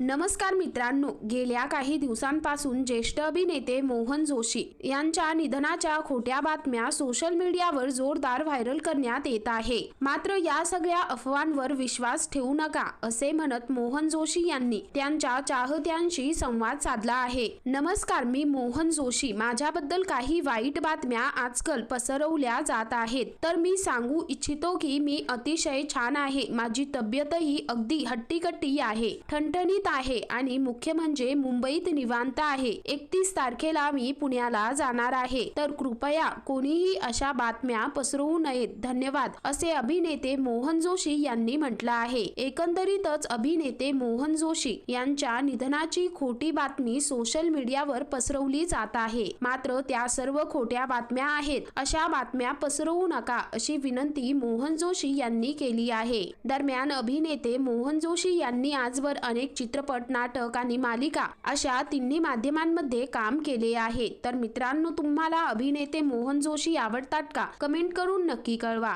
नमस्कार मित्रांनो गेल्या काही दिवसांपासून ज्येष्ठ अभिनेते मोहन जोशी यांच्या निधनाच्या खोट्या बातम्या सोशल मीडियावर जोरदार व्हायरल करण्यात येत आहे. मात्र या सगळ्या अफवांवर विश्वास ठेवू नका असे म्हणत मोहन जोशी यांनी त्यांच्या चाहत्यांशी संवाद साधला आहे. नमस्कार मी मोहन जोशी. माझ्याबद्दल काही वाईट बातम्या आजकाल पसरवल्या जात आहेत. तर मी सांगू इच्छितो की मी अतिशय छान आहे. माझी तब्येतही अगदी हट्टीकट्टी आहे. ठणठणीत आहे आणि मुख्य म्हणजे मुंबईत निवांत आहे. एकतीस तारखेला मी पुण्याला जाणार आहे. तर कृपया कोणीही अशा बातम्या पसरवू नयेत. धन्यवाद. असे अभिनेते मोहन जोशी यांनी म्हटलं आहे. एकंदरीतच अभिनेते मोहन जोशी यांच्या निधनाची खोटी बातमी सोशल मीडियावर पसरवली जात आहे. मात्र त्या सर्व खोट्या बातम्या आहेत. अशा बातम्या पसरवू नका अशी विनंती मोहन जोशी यांनी केली आहे. दरम्यान अभिनेते मोहन जोशी यांनी आजवर अनेक चित्र चित्रपट नाटक आणि मालिका अशा तिन्ही माध्यमांमध्ये काम केले आहे. तर मित्रांनो तुम्हाला अभिनेते मोहन जोशी आवडतात का? कमेंट करून नक्की कळवा.